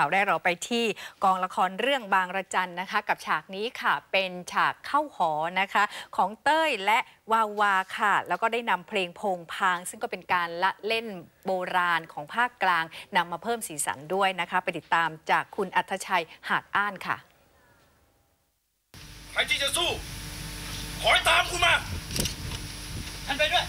ข่าวแรกเราไปที่กองละครเรื่องบางระจันนะคะ กับฉากนี้ค่ะ เป็นฉากเข้าหอนะคะ ของเต้ยและวาวาค่ะ แล้วก็ได้นำเพลงพงพาง ซึ่งก็เป็นการละเล่นโบราณของภาคกลางนำมาเพิ่มสีสันด้วยนะคะ ไปติดตามจากคุณอัธชัยหาดอ้านค่ะใครที่จะสู้ขอให้ตามคุณมาท่านไปด้วย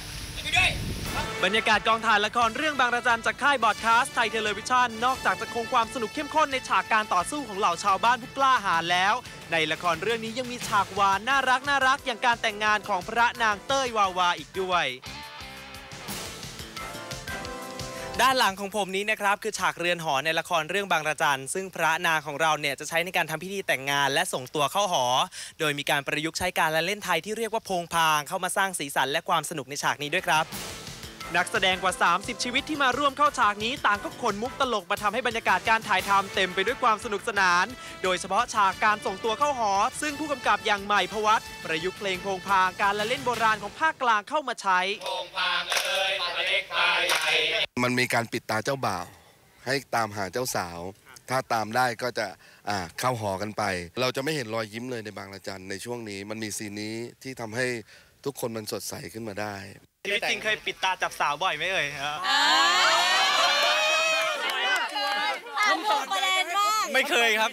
บรรยากาศกองถ่ายละครเรื่องบางระจันจากค่ายบอดคาสไทยเทเลวิชันนอกจากจะคงความสนุกเข้มข้นในฉากการต่อสู้ของเหล่าชาวบ้านผู้กล้าหาญแล้ว ในละครเรื่องนี้ยังมีฉากหวานน่ารักน่ารักอย่างการแต่งงานของพระนางเต้ยวาวาอีกด้วยด้านหลังของผมนี้นะครับคือฉากเรือนหอในละครเรื่องบางระจันซึ่งพระนางของเราเนี่ยจะใช้ในการทำพิธีแต่งงานและส่งตัวเข้าหอ โดยมีการประยุกต์ใช้การละเล่นไทยที่เรียกว่าพงพางเข้ามาสร้างสีสันและความสนุกในฉากนี้ด้วยครับ นักแสดงกว่า 30 ชีวิตที่มาร่วมเข้าฉากนี้ต่างก็ขนมุกตลกมาทำให้บรรยากาศการถ่ายทำเต็มไปด้วยความสนุกสนาน โดยเฉพาะฉากการส่งตัวเข้าหอ ซึ่งผู้กำกับอย่างใหม่พวัตประยุกต์เพลงโพงพางการละเล่นโบราณของภาคกลางเข้ามาใช้มันมีการปิดตาเจ้าบ่าว ให้ตามหาเจ้าสาว ถ้าตามได้ก็จะเข้าหอกันไป เราจะไม่เห็นรอยยิ้มเลยในบางระจันในช่วงนี้ มันมีซีนนี้ที่ทำให้ ทุกคนมันสดใสขึ้นมาได้ชีวิตจริงเคยปิดตาจับสาวบ่อยไหมเอ่ยไม่เคยครับ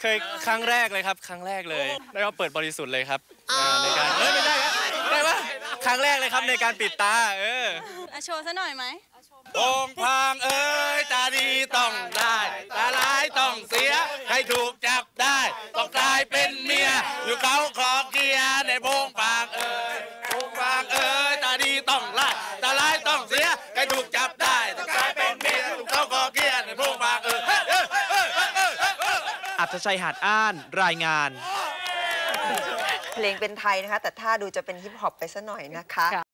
เคยครั้งแรกเลยครับ ครั้งแรกเลยแล้วก็เปิดบริสุทธิ์เลยครับอ่าในการเอ้ยไม่ได้ครับได้ปะครั้งแรกเลยครับในการปิดตาเอออะโชว์ซะหน่อยไหมโป่งพางเอ้ยตาดีต้องได้ ตาร้ายต้องเสียใครถูกจับได้ ต้องกลายเป็นเมีย อยู่เขาขอเกียร์ในโงปางเอ้ยโงปางเอ้ยตาดีต้องไล่ตาร้ายต้องเสียใครถูกจับได้ต้องกลายเป็นเมียอยู่เขาขอเกียร์ในโงปางเอ้ยเอ้ยเอ้ยเอ้ยเอ้ยเอ้ยเอ้ยอัธชัยหาดอ้านรายงาน เพลงเป็นไทยนะคะ แต่ถ้าดูจะเป็นฮิปฮอปไปซะหน่อยนะคะ